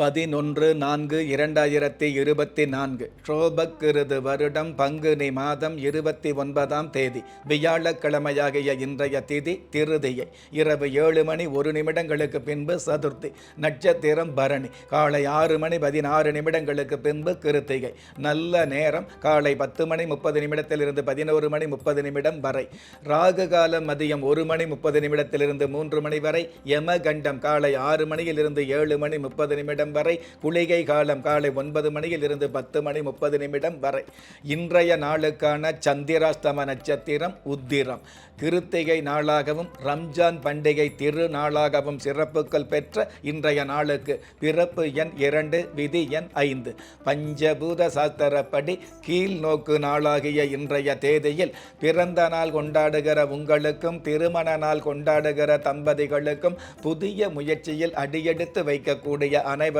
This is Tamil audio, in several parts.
பதினொன்று நான்கு இரண்டாயிரத்தி இருபத்தி நான்கு ஷோபக்கிருது வருடம் பங்குனி மாதம் இருபத்தி ஒன்பதாம் தேதி. வியாழக்கிழமையாகிய இன்றைய திதி திருதியை. இரவு ஏழு மணி ஒரு நிமிடங்களுக்கு பின்பு சதுர்த்தி. நட்சத்திரம் பரணி. காலை ஆறு மணி பதினாறு நிமிடங்களுக்கு பின்பு கிருத்திகை. நல்ல நேரம் காலை பத்து மணி முப்பது நிமிடத்திலிருந்து பதினோரு மணி முப்பது நிமிடம் வரை. ராகு காலம் மதியம் ஒரு மணி முப்பது நிமிடத்திலிருந்து மூன்று மணி வரை. யமகண்டம் காலை ஆறு மணியிலிருந்து ஏழு மணி முப்பது நிமிடம் நிமிடம் வரை குளிகை காலம் காலை ஒன்பது மணியில் இருந்து பத்து மணி முப்பது நிமிடம் வரை. இன்றைய நாளுக்கான சந்திராஸ்தம நட்சத்திரம் உத்திரம். கிருத்திகை நாளாகவும் ரம்ஜான் பண்டிகை திருநாளாகவும் சிறப்புகள் பெற்ற இன்றைய நாளுக்கு பிறப்பு எண் இரண்டு விதி எண் ஐந்து. பஞ்சபூத சாஸ்திரப்படி கீழ் நோக்கு நாளாகிய இன்றைய தேதியில் பிறந்த நாள் கொண்டாடுகிற உங்களுக்கும் திருமண நாள் கொண்டாடுகிற தம்பதிகளுக்கும் புதிய முயற்சியில் அடியெடுத்து வைக்கக்கூடிய அனைவரும்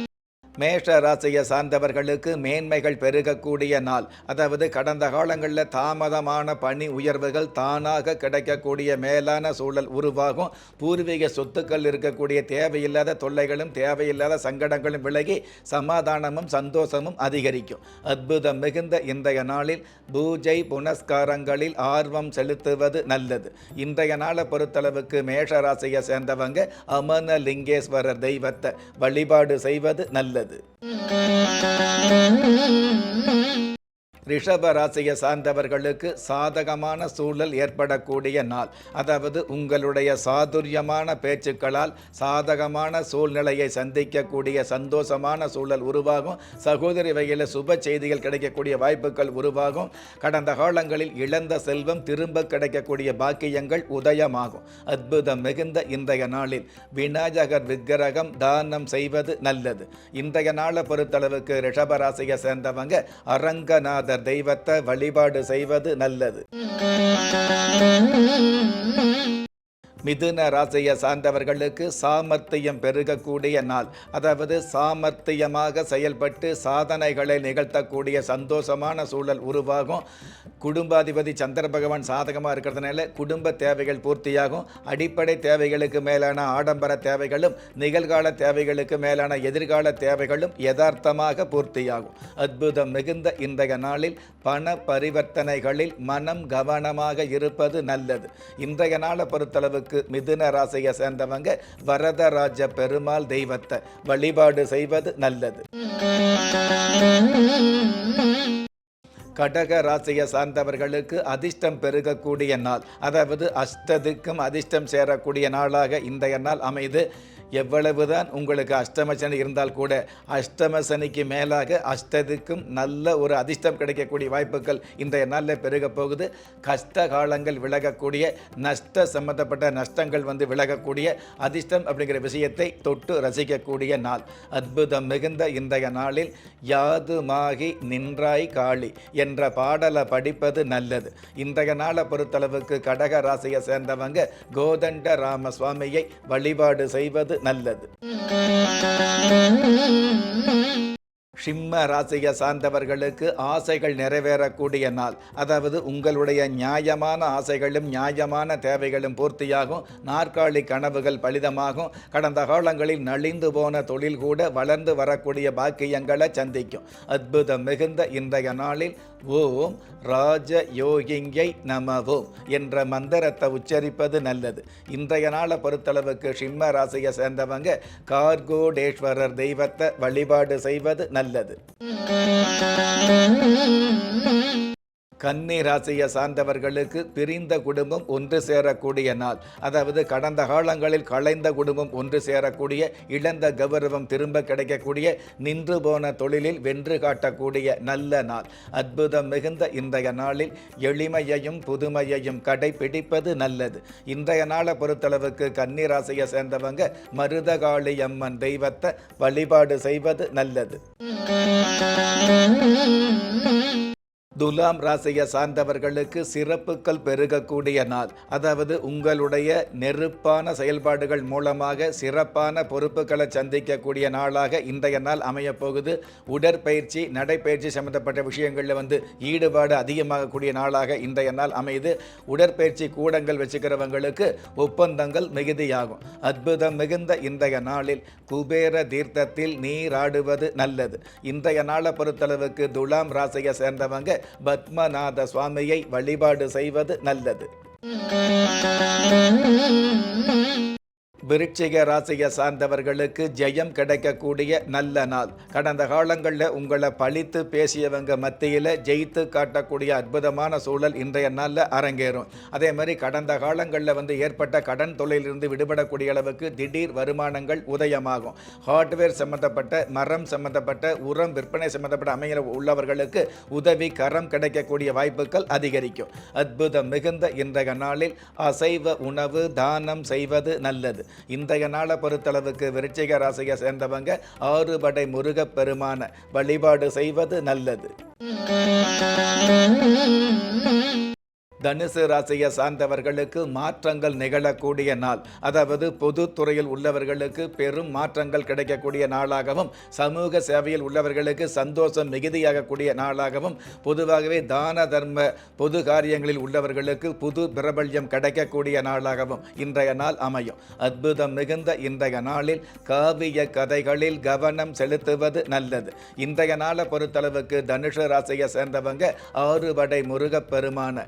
மேஷ ராசியை சார்ந்தவர்களுக்கு மேன்மைகள் பெருகக்கூடிய நாள். அதாவது கடந்த காலங்களில் தாமதமான பணி உயர்வுகள் தானாக கிடைக்கக்கூடிய மேலான சூழல் உருவாகும். பூர்வீக சொத்துக்கள் இருக்கக்கூடிய தேவையில்லாத தொல்லைகளும் தேவையில்லாத சங்கடங்களும் விலகி சமாதானமும் சந்தோஷமும் அதிகரிக்கும். அற்புதம் மிகுந்த இன்றைய நாளில் பூஜை புனஸ்காரங்களில் ஆர்வம் செலுத்துவது நல்லது. இன்றைய நாளை பொறுத்தளவுக்கு மேஷ ராசியை சேர்ந்தவங்க அமன லிங்கேஸ்வரர் தெய்வத்தை வழிபாடு செய்வது நல்லது. இருந்தது ரிஷப ராசியை சார்ந்தவர்களுக்கு சாதகமான சூழல் ஏற்படக்கூடிய நாள். அதாவது உங்களுடைய சாதுரியமான பேச்சுக்களால் சாதகமான சூழ்நிலையை சந்திக்கக்கூடிய சந்தோஷமான சூழல் உருவாகும். சகோதரி வகையில் சுப செய்திகள் கிடைக்கக்கூடிய வாய்ப்புகள் உருவாகும். கடந்த காலங்களில் இழந்த செல்வம் திரும்ப கிடைக்கக்கூடிய பாக்கியங்கள் உதயமாகும். அற்புதம் மிகுந்த இன்றைய நாளில் விநாயகர் விக்கிரகம் தானம் செய்வது நல்லது. இன்றைய நாளை பொறுத்தளவுக்கு ரிஷபராசியை சேர்ந்தவங்க அரங்கநாத நாதர் தெய்வத்தை வழிபாடு செய்வது நல்லது. மிதுன ராசியை சார்ந்தவர்களுக்கு சாமர்த்தியம் பெருகக்கூடிய நாள். அதாவது சாமர்த்தியமாக செயல்பட்டு சாதனைகளை நிகழ்த்தக்கூடிய சந்தோஷமான சூழல் உருவாகும். குடும்பாதிபதி சந்திர பகவான் சாதகமாக இருக்கிறதுனால குடும்ப தேவைகள் பூர்த்தியாகும். அடிப்படை தேவைகளுக்கு மேலான ஆடம்பர தேவைகளும் நிகழ்கால தேவைகளுக்கு மேலான எதிர்கால தேவைகளும் யதார்த்தமாக பூர்த்தியாகும். அற்புதம் மிகுந்த இன்றைய நாளில் பண பரிவர்த்தனைகளில் மனம் கவனமாக இருப்பது நல்லது. இன்றைய நாளை பொறுத்தளவுக்கு ராசிக்கு மிதுன ராசியை சேர்ந்தவங்க வரதராஜ பெருமாள் தெய்வத்தை வழிபாடு செய்வது நல்லது. கடக ராசியை சார்ந்தவர்களுக்கு அதிர்ஷ்டம் பெருகக்கூடிய நாள் அதாவது அஷ்டதுக்கும் அதிர்ஷ்டம் சேரக்கூடிய நாளாக இன்றைய நாள் அமைது. எவ்வளவுதான் உங்களுக்கு அஷ்டம சனி இருந்தால் கூட அஷ்டம சனிக்கு மேலாக அஷ்டத்துக்கும் நல்ல ஒரு அதிர்ஷ்டம் கிடைக்கக்கூடிய வாய்ப்புகள் இன்றைய நாளில் பெருக போகுது. கஷ்ட காலங்கள் விலகக்கூடிய நஷ்ட சம்பந்தப்பட்ட நஷ்டங்கள் வந்து விலகக்கூடிய அதிர்ஷ்டம் அப்படிங்கிற விஷயத்தை தொட்டு ரசிக்கக்கூடிய நாள். அற்புதம் மிகுந்த இன்றைய நாளில் யாதுமாகி நின்றாய் காளி என்ற பாடலை படிப்பது நல்லது. இன்றைய நாளை பொறுத்தளவுக்கு கடக ராசியை சேர்ந்தவங்க கோதண்ட ராம சுவாமியை வழிபாடு செய்வது நல்லது. சிம்ம ராசியை சார்ந்தவர்களுக்கு ஆசைகள் நிறைவேறக்கூடிய நாள். அதாவது உங்களுடைய நியாயமான ஆசைகளும் நியாயமான தேவைகளும் பூர்த்தியாகும். நாற்காலி கனவுகள் பலிதமாகும். கடந்த காலங்களில் நலிந்து போன தொழில் கூட வளர்ந்து வரக்கூடிய பாக்கியங்களை சந்திக்கும். அற்புதம் மிகுந்த இன்றைய நாளில் ஓம் ராஜ யோகிங்கை நமவோம் என்ற மந்திரத்தை உச்சரிப்பது நல்லது. இன்றைய நாளை பொறுத்தளவுக்கு சிம்ம ராசியை சேர்ந்தவங்க கார்கோடேஸ்வரர் தெய்வத்தை வழிபாடு செய்வது நல்லது. ilerledi. கன்னி ராசியை சார்ந்தவர்களுக்கு பிரிந்த குடும்பம் ஒன்று சேரக்கூடிய நாள். அதாவது கடந்த காலங்களில் கலைந்த குடும்பம் ஒன்று சேரக்கூடிய இழந்த கௌரவம் திரும்ப கிடைக்கக்கூடிய நின்று போன தொழிலில் வென்று காட்டக்கூடிய நல்ல நாள். அற்புதம் மிகுந்த இன்றைய நாளில் எளிமையையும் புதுமையையும் கடைபிடிப்பது நல்லது. இன்றைய நாளை பொறுத்தளவுக்கு கன்னி ராசியை சேர்ந்தவங்க மருதகாளி அம்மன் தெய்வத்தை வழிபாடு செய்வது நல்லது. துலாம் ராசியை சார்ந்தவர்களுக்கு சிறப்புகள் பெருகக்கூடிய நாள். அதாவது உங்களுடைய நெருப்பான செயல்பாடுகள் மூலமாக சிறப்பான பொறுப்புகளை சந்திக்கக்கூடிய நாளாக இன்றைய நாள் அமையப்போகுது உடற்பயிற்சி நடைப்பயிற்சி சம்பந்தப்பட்ட விஷயங்களில் வந்து ஈடுபாடு அதிகமாகக்கூடிய நாளாக இன்றைய நாள் அமையுது. உடற்பயிற்சி கூடங்கள் வச்சுக்கிறவங்களுக்கு ஒப்பந்தங்கள் மிகுதியாகும். அற்புதம் மிகுந்த இன்றைய நாளில் குபேர தீர்த்தத்தில் நீராடுவது நல்லது. இன்றைய நாளை பொறுத்தளவுக்கு துலாம் ராசியை சேர்ந்தவங்க பத்மநாத சுவாமியை வழிபாடு செய்வது நல்லது. விருட்சிக ராசியை சார்ந்தவர்களுக்கு ஜெயம் கிடைக்கக்கூடிய நல்ல நாள். கடந்த காலங்களில் உங்களை பழித்து பேசியவங்க மத்தியில் ஜெயித்து காட்டக்கூடிய அற்புதமான சூழல் இன்றைய நாளில் அரங்கேறும். அதே மாதிரி கடந்த காலங்களில் வந்து ஏற்பட்ட கடன் தொழிலிருந்து விடுபடக்கூடிய அளவுக்கு திடீர் வருமானங்கள் உதயமாகும். ஹார்ட்வேர் சம்பந்தப்பட்ட மரம் சம்பந்தப்பட்ட உரம் விற்பனை சம்பந்தப்பட்ட அமைய உள்ளவர்களுக்கு உதவி கரம் கிடைக்கக்கூடிய வாய்ப்புகள் அதிகரிக்கும். அற்புதம் மிகுந்த இன்றைய நாளில் அசைவ உணவு தானம் செய்வது நல்லது. இன்றைய நாளை பொறுத்தளவுக்கு விருச்சிக ராசியை சேர்ந்தவங்க ஆறுபடை முருகப் பெருமான வழிபாடு செய்வது நல்லது. தனுசு ராசியை சார்ந்தவர்களுக்கு மாற்றங்கள் நிகழக்கூடிய நாள். அதாவது பொதுத்துறையில் உள்ளவர்களுக்கு பெரும் மாற்றங்கள் கிடைக்கக்கூடிய நாளாகவும் சமூக சேவையில் உள்ளவர்களுக்கு சந்தோஷம் மிகுதியாகக்கூடிய நாளாகவும் பொதுவாகவே தான தர்ம பொது காரியங்களில் உள்ளவர்களுக்கு புது பிரபல்யம் கிடைக்கக்கூடிய நாளாகவும் இன்றைய நாள் அமையும். அற்புதம் மிகுந்த இன்றைய நாளில் காவிய கதைகளில் கவனம் செலுத்துவது நல்லது. இன்றைய நாளை பொறுத்தளவுக்கு தனுஷ ராசியை சேர்ந்தவங்க ஆறுபடை முருகப் பெருமான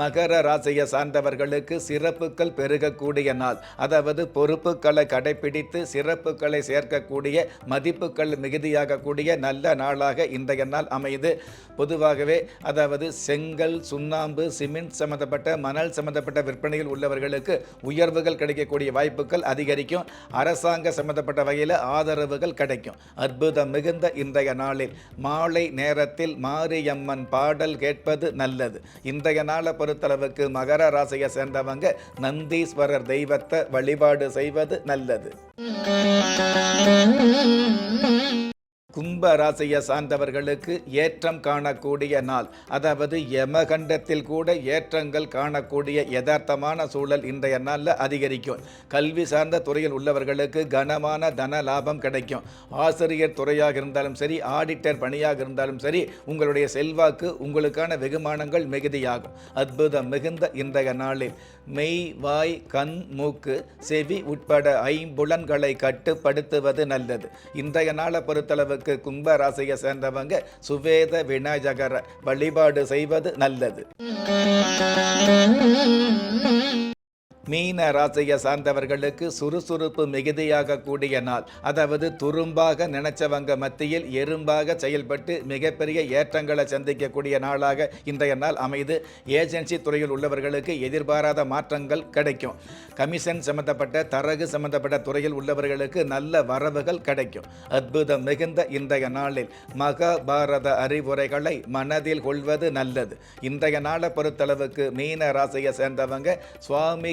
மகர ராசியை சார்ந்தவர்களுக்கு சிறப்புகள் பெருகக்கூடிய நாள். அதாவது பொறுப்புகளை கடைபிடித்து சிறப்புகளை சேர்க்கக்கூடிய மதிப்புகள் மிகுதியாகக்கூடிய நல்ல நாளாக இன்றைய நாள் அமையுது. பொதுவாகவே அதாவது செங்கல் சுண்ணாம்பு சிமெண்ட் சம்பந்தப்பட்ட மணல் சம்பந்தப்பட்ட விற்பனையில் உள்ளவர்களுக்கு உயர்வுகள் கிடைக்கக்கூடிய வாய்ப்புகள் அதிகரிக்கும். அரசாங்க சம்பந்தப்பட்ட வகையில் ஆதரவுகள் கிடைக்கும். அற்புதம் மிகுந்த இன்றைய நாளில் மாலை நேரத்தில் மாரியம்மன் பாடல் கேட்பது நல்லது. இன்றைய நாளை பொறுத்தளவுக்கு மகர ராசியை சேர்ந்தவங்க நந்தீஸ்வரர் தெய்வத்தை வழிபாடு செய்வது நல்லது. கும்ப ராசியை சார்ந்தவர்களுக்கு ஏற்றம் காணக்கூடிய நாள். அதாவது யமகண்டத்தில் கூட ஏற்றங்கள் காணக்கூடிய யதார்த்தமான சூழல் இன்றைய நாளில் அதிகரிக்கும். கல்வி சார்ந்த துறையில் உள்ளவர்களுக்கு கனமான தன லாபம் கிடைக்கும். ஆசிரியர் துறையாக இருந்தாலும் சரி ஆடிட்டர் பணியாக இருந்தாலும் சரி உங்களுடைய செல்வாக்கு உங்களுக்கான வெகுமானங்கள் மிகுதியாகும். அற்புதம் மிகுந்த இன்றைய நாளில். மெய் வாய் கண் மூக்கு செவி உட்பட ஐம்புலன்களை கட்டுப்படுத்துவது நல்லது. இன்றைய நாளை பொறுத்தளவுக்கு கும்ப ராசியை சேர்ந்தவங்க சுவேத விநாயகர வழிபாடு செய்வது நல்லது. மீன ராசியை சார்ந்தவர்களுக்கு சுறுசுறுப்பு மிகுதியாக கூடிய நாள். அதாவது துரும்பாக நினைச்சவங்க மத்தியில் எறும்பாக செயல்பட்டு மிகப்பெரிய ஏற்றங்களை சந்திக்கக்கூடிய நாளாக இன்றைய நாள் அமைது. ஏஜென்சி துறையில் உள்ளவர்களுக்கு எதிர்பாராத மாற்றங்கள் கிடைக்கும். கமிஷன் சம்பந்தப்பட்ட தரகு சம்பந்தப்பட்ட துறையில் உள்ளவர்களுக்கு நல்ல வரவுகள் கிடைக்கும். அற்புதம் மிகுந்த இன்றைய நாளில் மகாபாரத அறிவுரைகளை மனதில் கொள்வது நல்லது. இன்றைய நாளை பொறுத்தளவுக்கு மீன ராசியை சேர்ந்தவங்க சுவாமி